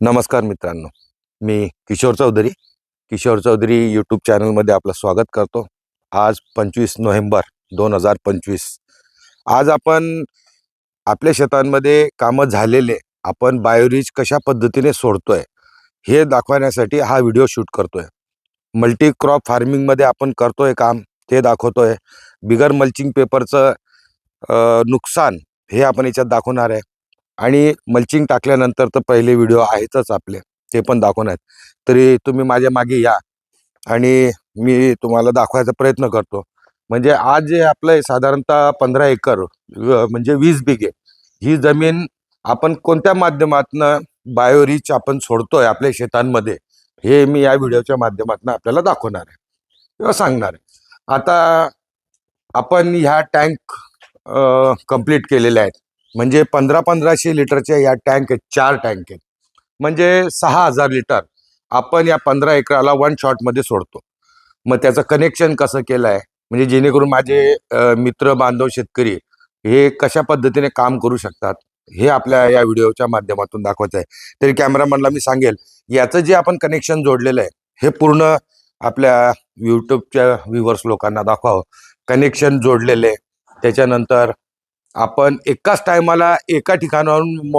नमस्कार मित्रांनो मी किशोर चौधरी. किशोर चौधरी यूट्यूब चॅनलमध्ये आपलं स्वागत करतो. आज पंचवीस नोव्हेंबर दोन हजार पंचवीस. आज आपण आपल्या शेतांमध्ये कामं झालेले आपण बायोरीज कशा पद्धतीने सोडतोय हे दाखवण्यासाठी हा व्हिडिओ शूट करतोय. मल्टी क्रॉप फार्मिंगमध्ये आपण करतोय काम ते दाखवतोय. बिगर मल्चिंग पेपरचं नुकसान हे आपण याच्यात दाखवणार आहे. आणि मल्चिंग टाकल्यानंतर तर पहिले व्हिडिओ आहेतच आपले ते पण दाखवणार तरी तुम्ही माझ्या मागे या आणि मी तुम्हाला दाखवायचा प्रयत्न करतो. म्हणजे आज जे आपलं साधारणतः पंधरा एकर म्हणजे वीस बिघे ही जमीन आपण कोणत्या माध्यमातनं बायोरीच आपण सोडतोय आपल्या शेतांमध्ये हे मी या व्हिडिओच्या माध्यमातून आपल्याला दाखवणार आहे किंवा सांगणार आहे. आता आपण ह्या टँक कंप्लीट केलेल्या आहेत. म्हणजे पंधरा पंधराशे लिटरच्या या टँक आहेत चार टँक आहेत. म्हणजे सहा हजार लिटर आपण या पंधरा एकराला वन शॉटमध्ये सोडतो. मग त्याचं कनेक्शन कसं केलं आहे म्हणजे जेणेकरून माझे मित्र बांधव शेतकरी हे कशा पद्धतीने काम करू शकतात? हे आपल्या या व्हिडिओच्या माध्यमातून दाखवायचं आहे. तरी कॅमेरामॅनला मी सांगेल याचं जे आपण कनेक्शन जोडलेलं आहे हे पूर्ण आपल्या यूट्यूबच्या व्ह्युअर्स लोकांना दाखवावं. कनेक्शन जोडलेले त्याच्यानंतर आपण एकाच टायमाला एका ठिकाणाहून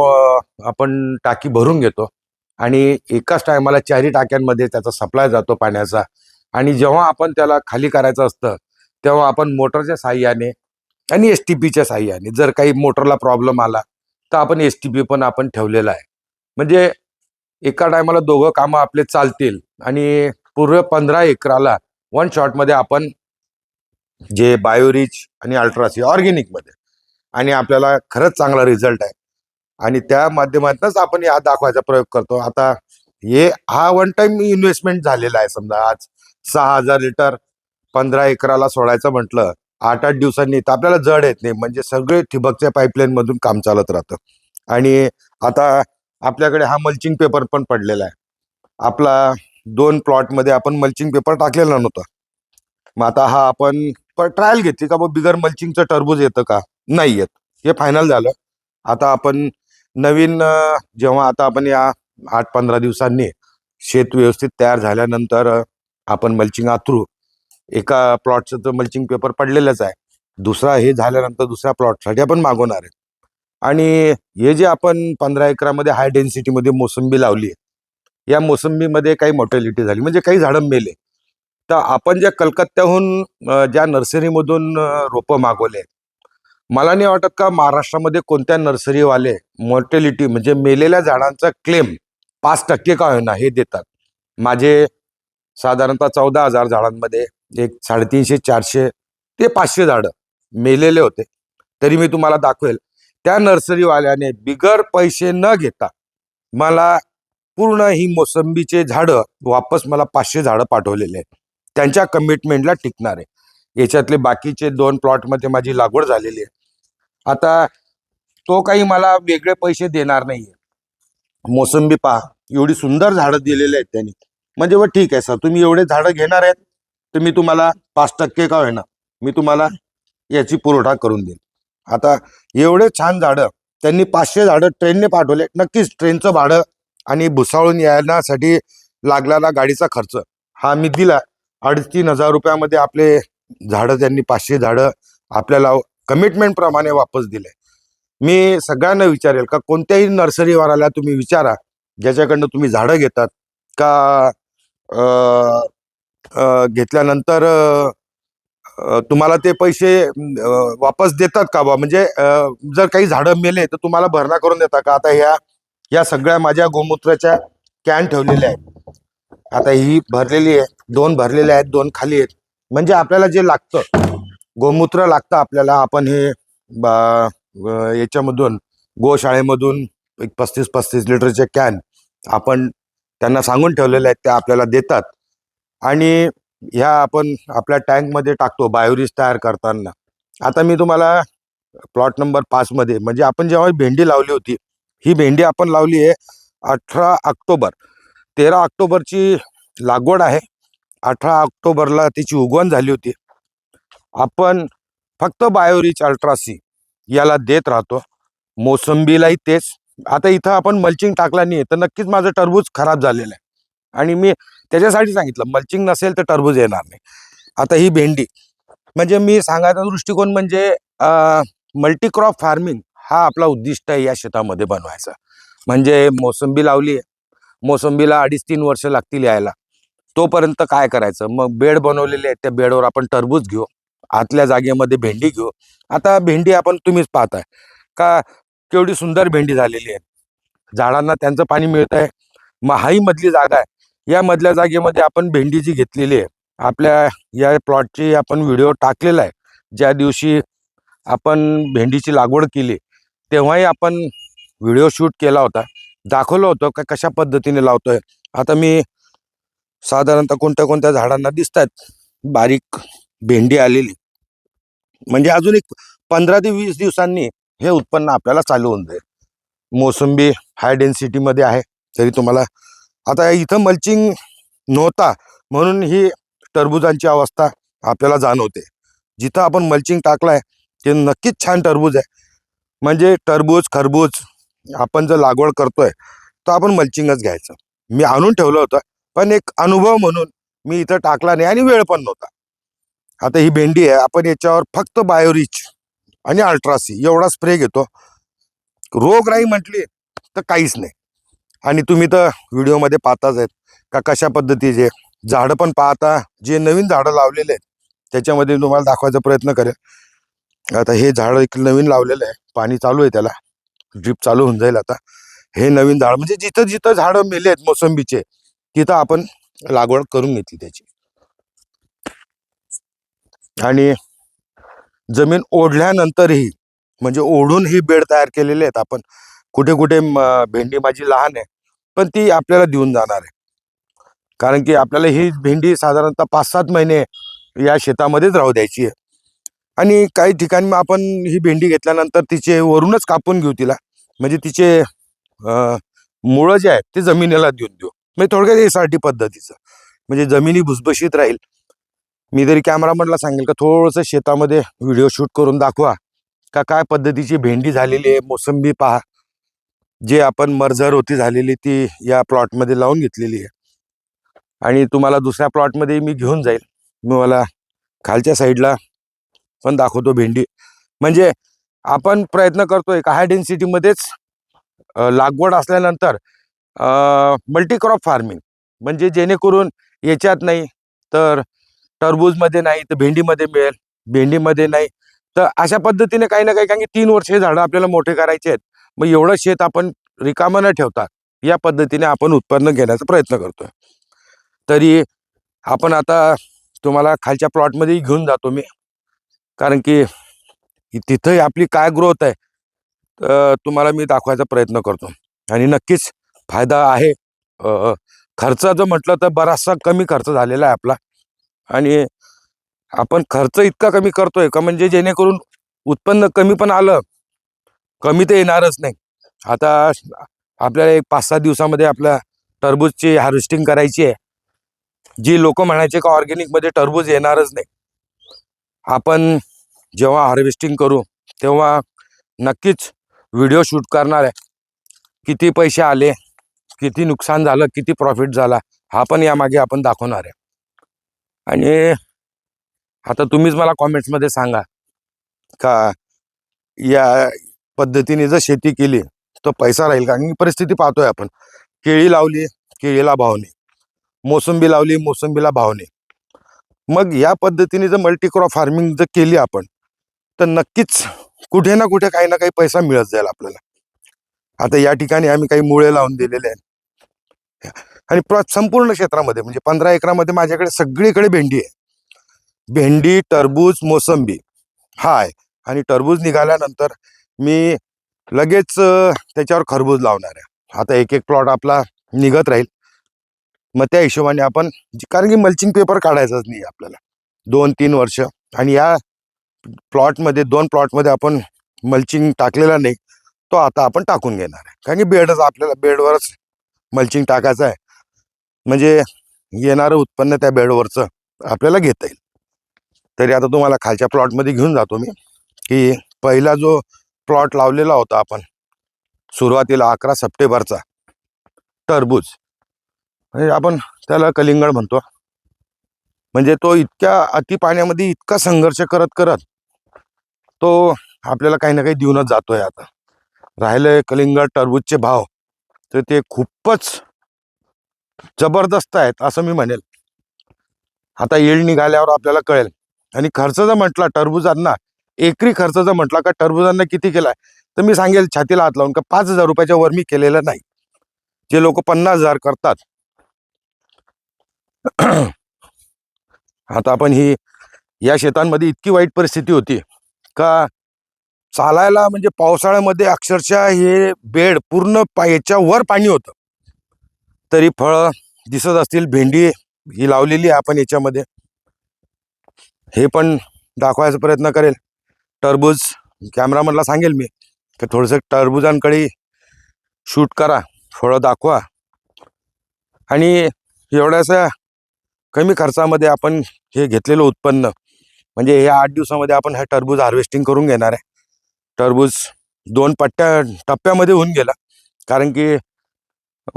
आपण टाकी भरून घेतो आणि एकाच टायमाला चारी टाक्यांमध्ये त्याचा सप्लाय जातो पाण्याचा. आणि जेव्हा आपण त्याला खाली करायचं असतं तेव्हा आपण मोटरच्या साह्याने आणि एस टी पीच्या साह्याने जर काही मोटरला प्रॉब्लेम आला तर आपण एस टी पी पण आपण ठेवलेला आहे. म्हणजे एका टायमाला दोघं कामं आपले चालतील आणि पूर्व पंधरा एकराला वन शॉटमध्ये आपण जे बायोरिच आणि अल्ट्रासी ऑर्गेनिकमध्ये आणि आपल्याला खरंच चांगला रिझल्ट आहे. आणि त्या माध्यमातूनच आपण हा दाखवायचा प्रयोग करतो. आता हे हा वन टाइम इन्व्हेस्टमेंट झालेला आहे समजा. आज सहा हजार लिटर पंधरा एकराला सोडायचं म्हटलं आठ आठ दिवसांनी तर आपल्याला जड येत नाही. म्हणजे सगळे ठिबकच्या पाईपलाईन मधून काम चालत राहतं. आणि आता आपल्याकडे हा मल्चिंग पेपर पण पडलेला आहे. आपला दोन प्लॉटमध्ये आपण मल्चिंग पेपर टाकलेला नव्हता. मग आता हा आपण ट्रायल घेतली का? बिगर मल्चिंगचं टरबूज येतं का? नाही येत हे फायनल झालं. आता आपण नवीन जेव्हा आता आपण या आठ पंधरा दिवसांनी शेत व्यवस्थित तयार झाल्यानंतर आपण मल्चिंग आथरू एका प्लॉटचं तर मल्चिंग पेपर पडलेलंच आहे. दुसरा हे झाल्यानंतर दुसऱ्या प्लॉटसाठी आपण मागवणार आहे. आणि हे जे आपण पंधरा एकरामध्ये हाय डेन्सिटीमध्ये मोसंबी लावली आहे या मोसंबीमध्ये काही मोर्टॅलिटी झाली म्हणजे काही झाडं मेले. तर आपण ज्या कलकत्त्याहून ज्या नर्सरीमधून रोपं मागवले मला नाही वाटत का महाराष्ट्रामध्ये कोणत्या नर्सरीवाले मॉर्टेलिटी म्हणजे मेलेल्या झाडांचा क्लेम पाच टक्के का होईना हे देतात. माझे साधारणतः चौदा हजार झाडांमध्ये एक साडेतीनशे चारशे ते पाचशे झाडं मेलेले होते. तरी मी तुम्हाला दाखवेल त्या नर्सरीवाल्याने बिगर पैसे न घेता मला पूर्ण ही मोसंबीचे झाडं वापस मला पाचशे झाडं पाठवलेले. आहेत त्यांच्या कमिटमेंटला टिकणार. आहे याच्यातले बाकीचे दोन प्लॉटमध्ये माझी लागवड झालेली आहे. आता तो काही मला वेगळे पैसे देणार नाहीये. मोसंबी पहा एवढी सुंदर झाडं दिलेली आहेत त्यांनी. म्हणजे व ठीक आहे सर तुम्ही एवढे झाडं घेणार आहेत तर मी तुम्हाला पाच टक्के का होईना मी तुम्हाला याची पुरवठा करून देईन. आता एवढे छान झाडं त्यांनी पाचशे झाडं ट्रेनने पाठवले नक्कीच ट्रेनचं भाडं आणि भुसाळून येण्यासाठी लागलेला गाडीचा खर्च हा मी दिला. अडीच तीन हजार रुपयामध्ये आपले झाडं त्यांनी पाचशे झाडं आपल्याला कमिटमेंट प्रमाणे वापस दिले मी सगळ्यांना विचारेल का कोणत्याही नर्सरीवाल्याला तुम्ही विचारा ज्याच्याकडनं तुम्ही झाडं घेतात का घेतल्यानंतर तुम्हाला ते पैसे वापस देतात का बा म्हणजे जर काही झाडं मेले तर तुम्हाला भरणा करून देता का? आता ह्या या सगळ्या माझ्या गोमूत्राच्या कॅन ठेवलेल्या आहेत. आता ही भरलेली आहे दोन भरलेल्या आहेत दोन खाली आहेत. म्हणजे आपल्याला जे लागतं गोमूत्र लागतं आपल्याला. आपण हे बा- याच्यामधून गोशाळेमधून एक पस्तीस पस्तीस लिटरचे कॅन आपण त्यांना सांगून ठेवलेले आहेत ते आपल्याला देतात. आणि ह्या आपण आपल्या टँकमध्ये टाकतो बायोरीज तयार करताना. आता मी तुम्हाला प्लॉट नंबर पाचमध्ये म्हणजे आपण जेव्हा ही भेंडी लावली होती ही भेंडी आपण लावली आहे अठरा ऑक्टोबर. तेरा ऑक्टोबरची लागवड आहे. अठरा ऑक्टोबरला तिची उगवण झाली होती. आपण फक्त बायोरिच अल्ट्रासी याला देत राहतो. मोसंबीलाही तेच. आता इथं आपण मल्चिंग टाकला नाही तर नक्कीच माझं टरबूज खराब झालेलं आहे. आणि मी त्याच्यासाठी सांगितलं मल्चिंग नसेल तर टरबूज येणार नाही. आता ही भेंडी म्हणजे मी सांगायचा दृष्टिकोन म्हणजे मल्टीक्रॉप फार्मिंग हा आपला उद्दिष्ट आहे या शेतामध्ये बनवायचा. म्हणजे मोसंबी लावली आहे मोसंबीला अडीच तीन वर्ष लागतील यायला. तोपर्यंत काय करायचं? मग बेड बनवलेले आहेत त्या बेडवर आपण टरबूज घेऊ. आतल्या जागेमध्ये भेंडी घेऊ. आता भेंडी आपण तुम्हीच पाहताय. का केवढी सुंदर भेंडी झालेली आहे. झाडांना त्यांचं पाणी मिळत आहे महाई मधली जागा आहे. या मधल्या जागेमध्ये आपण भेंडी जी घेतलेली आहे आपल्या या प्लॉटची आपण व्हिडिओ टाकलेला आहे. ज्या दिवशी आपण भेंडीची लागवड केली तेव्हाही आपण व्हिडिओ शूट केला होता. दाखवलं होतं का कशा पद्धतीने लावतोय. आता मी साधारणतः कोणत्या कोणत्या झाडांना दिसत आहेत बारीक भेंडी आलेली. म्हणजे अजून एक पंधरा ते वीस दिवसांनी हे उत्पन्न आपल्याला चालू होऊन जाईल. मोसंबी हाय डेन्सिटीमध्ये आहे तरी तुम्हाला आता इथं मल्चिंग नव्हता म्हणून ही टरबुजांची अवस्था आपल्याला जाणवते. जिथं आपण मल्चिंग टाकलाय ते नक्कीच छान टरबूज आहे. म्हणजे टरबूज खरबूज आपण जर लागवड करतोय तर आपण मल्चिंगच घ्यायचं. मी आणून ठेवलं होतं पण एक अनुभव म्हणून मी इथं टाकला नाही आणि वेळ पण नव्हता. आता ही भेंडी आहे आपण याच्यावर फक्त बायोरिच आणि अल्ट्रासी एवढा स्प्रे घेतो. रोगराई म्हटली तर काहीच नाही. आणि तुम्ही तर व्हिडिओमध्ये पाहताच आहेत का कशा पद्धतीचे झाडं पण पाहता जे नवीन झाडं लावलेले आहेत त्याच्यामध्ये तुम्हाला दाखवायचा प्रयत्न करेल आता हे झाड एक नवीन लावलेलं आहे पाणी चालू आहे त्याला ड्रीप चालू होऊन जाईल आता. हे नवीन झाड म्हणजे जिथं जिथं झाडं मेले आहेत मोसंबीचे तिथं आपण लागवड करून घेतली त्याची. आणि जमीन ओढल्यानंतरही म्हणजे ओढून ही बेड तयार केलेले आहेत आपण. कुठे कुठे भेंडी माझी लहान आहे पण ती आपल्याला देऊन जाणार आहे. कारण की आपल्याला ही भेंडी साधारणतः पाच सात महिने या शेतामध्येच राहू द्यायची आहे. आणि काही ठिकाणी मग आपण ही भेंडी घेतल्यानंतर तिचे वरूनच कापून घेऊ तिला. म्हणजे तिचे मुळं जे आहेत ते जमिनीला देऊन देऊ. म्हणजे थोडक्यात एसआरटी पद्धतीचं. म्हणजे जमिनी भुसभुशीत राहील. मी तरी कॅमेरामनला सांगेल का थोडंसं शेतामध्ये व्हिडिओ शूट करून दाखवा. का काय पद्धतीची भेंडी झालेली आहे मोसंबी पहा. जे आपण मर्झर होती झालेली ती या प्लॉटमध्ये लावून घेतलेली आहे. आणि तुम्हाला दुसऱ्या प्लॉटमध्ये मी घेऊन जाईल. मी मला खालच्या साईडला पण दाखवतो भेंडी. म्हणजे आपण प्रयत्न करतोय का हाय डेन्सिटीमध्येच लागवड असल्यानंतर मल्टीक्रॉप फार्मिंग म्हणजे जेणेकरून याच्यात नाही तर टरबूजमध्ये नाही तर भेंडीमध्ये मिळेल. भेंडीमध्ये नाही. तर अशा पद्धतीने काही ना काही कारण की तीन वर्ष हे झाडं आपल्याला मोठे करायचे आहेत. मग एवढं शेत आपण रिकामं न ठेवता या पद्धतीने आपण उत्पन्न घेण्याचा प्रयत्न करतोय. तरी आपण आता तुम्हाला खालच्या प्लॉटमध्येही घेऊन जातो मी. कारण की तिथंही आपली काय ग्रोथ आहे तर तुम्हाला मी दाखवायचा प्रयत्न करतो. आणि नक्कीच फायदा आहे. खर्च जर म्हटलं तर बराचसा कमी खर्च झालेला आहे आपला. आणि आपण खर्च इतका कमी करतोय का म्हणजे जेणेकरून उत्पन्न कमी पण आलं कमी तर येणारच नाही. आता आपल्याला एक पाच सहा दिवसामध्ये आपल्या टरबूजची हार्वेस्टिंग करायची आहे. जी लोक म्हणायचे का ऑर्गेनिकमध्ये टरबूज येणारच नाही. आपण जेव्हा हार्वेस्टिंग करू तेव्हा नक्कीच व्हिडिओ शूट करणार आहे. किती पैसे आले किती नुकसान झालं किती प्रॉफिट झाला हा पण यामागे आपण दाखवणार आहे. आणि आता तुम्हीच मला कॉमेंट्समध्ये सांगा का या पद्धतीने जर शेती केली तर पैसा राहील का? आणि परिस्थिती पाहतोय आपण. केळी लावली केळीला भाव नाही. मोसंबी लावली मोसंबीला भाव नाही. मग या पद्धतीने जर मल्टीक्रॉप फार्मिंग जर केली आपण तर नक्कीच कुठे ना कुठे काही ना काही पैसा मिळत जाईल आपल्याला. आता या ठिकाणी आम्ही काही मुळे लावून दिलेले आहेत. आणि प्र संपूर्ण क्षेत्रामध्ये म्हणजे पंधरा एकरामध्ये माझ्याकडे सगळीकडे भेंडी आहे. भेंडी टरबूज मोसंबी हा आहे आणि टरबूज निघाल्यानंतर मी लगेच त्याच्यावर खरबूज लावणार आहे. आता एक एक प्लॉट आपला निघत राहील. मग त्या हिशोबाने आपण कारण की मल्चिंग पेपर काढायचाच नाही आपल्याला. दोन तीन वर्ष. आणि या प्लॉटमध्ये दोन प्लॉटमध्ये आपण मल्चिंग टाकलेला नाही तो आता आपण टाकून घेणार आहे. कारण की बेडच आपल्याला बेडवरच मल्चिंग टाकायचं आहे. म्हणजे येणारं उत्पन्न त्या बेडवरचं आपल्याला घेता येईल. तरी आता तुम्हाला खालच्या प्लॉटमध्ये घेऊन जातो मी की पहिला जो प्लॉट लावलेला होता आपण सुरुवातीला अकरा सप्टेंबरचा टरबूज. म्हणजे आपण त्याला कलिंगड म्हणतो. म्हणजे तो इतक्या अति पाण्यामध्ये इतका संघर्ष करत करत तो आपल्याला काही ना काही देऊनच जातोय आता. राहिले कलिंगड टरबूजचे भाव तर ते खूपच जबरदस्त आहेत असं मी म्हणेल. आता येळ निघाल्यावर आपल्याला कळेल. आणि खर्च जर म्हटला टरबुजांना एकरी खर्च जर म्हटला का टरबुजांना किती केलाय? तर मी सांगेल छातीला हात लावून का पाच हजार रुपयाच्या वर मी केलेलं नाही. जे लोक पन्नास हजार करतात. आता आपण ही या शेतांमध्ये इतकी वाईट परिस्थिती होती. का चालायला म्हणजे पावसाळ्यामध्ये अक्षरशः हे बेड पूर्ण पायाच्या वर पाणी होतं. तरी फळं दिसत असतील भेंडी ही लावलेली आहे आपण याच्यामध्ये. हे पण दाखवायचा प्रयत्न करेल. टरबूज कॅमेरामनला सांगेल मी. की थोडंसं टरबुजांकडे शूट करा फळं दाखवा. आणि एवढ्याशा कमी खर्चामध्ये आपण हे घेतलेलं उत्पन्न म्हणजे हे आठ दिवसामध्ये आपण हे टरबूज हार्वेस्टिंग करून घेणार आहे. टरबूज दोन पट्ट्या टप्प्यामध्ये होऊन गेला कारण की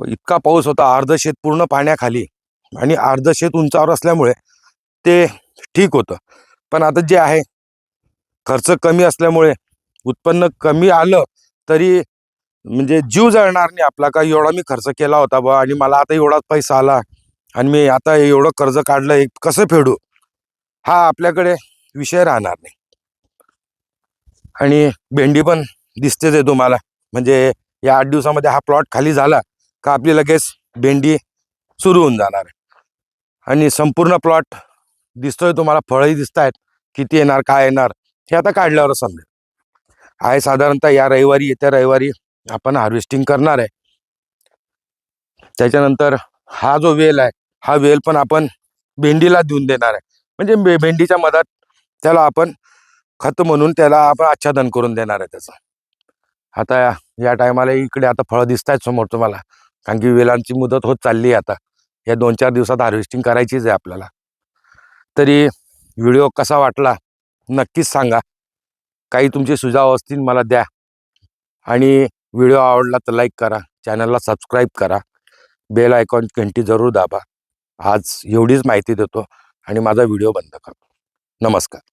इतका पाऊस होता अर्ध शेत पूर्ण पाण्याखाली. आणि अर्ध शेत उंचावर असल्यामुळे ते ठीक होतं. पण आता जे आहे खर्च कमी असल्यामुळे उत्पन्न कमी आलं तरी म्हणजे जीव जळणार नाही आपला. का एवढा मी खर्च केला होता बा आणि मला आता एवढाच पैसा आला आणि मी आता एवढं कर्ज काढलं हे कसं फेडू? हा आपल्याकडे विषय राहणार नाही. आणि भेंडी पण दिसतेच आहे तुम्हाला. म्हणजे या आठ दिवसामध्ये हा प्लॉट खाली झाला. का आपली लगेच भेंडी सुरू होऊन जाणार आहे. आणि संपूर्ण प्लॉट दिसतोय तुम्हाला फळही दिसत आहेत किती येणार काय येणार हे आता काढल्यावर समजेल. आहे साधारणतः या रविवारी येत्या रविवारी आपण हार्वेस्टिंग करणार आहे. त्याच्यानंतर हा जो वेल आहे हा वेल पण आपण भेंडीला देऊन देणार आहे. म्हणजे भेंडीच्या मधात त्याला आपण खत म्हणून त्याला आपण आच्छादन करून देणार आहे त्याचं. आता या- या टायमाला इकडे आता फळं दिसत आहेत समोर तुम्हाला. कारण की वेलांची मुदत होत चालली आहे आता. या दोन चार दिवसात हार्वेस्टिंग करायचीच आहे आपल्याला. तरी व्हिडिओ कसा वाटला? नक्कीच सांगा. काही तुमचे सुझाव असतील मला द्या. आणि व्हिडिओ आवडला तर लाईक करा. चॅनलला सबस्क्राईब करा. बेल आयकॉन घंटी जरूर दाबा. आज एवढीच माहिती देतो आणि माझा व्हिडिओ बंद करतो. नमस्कार.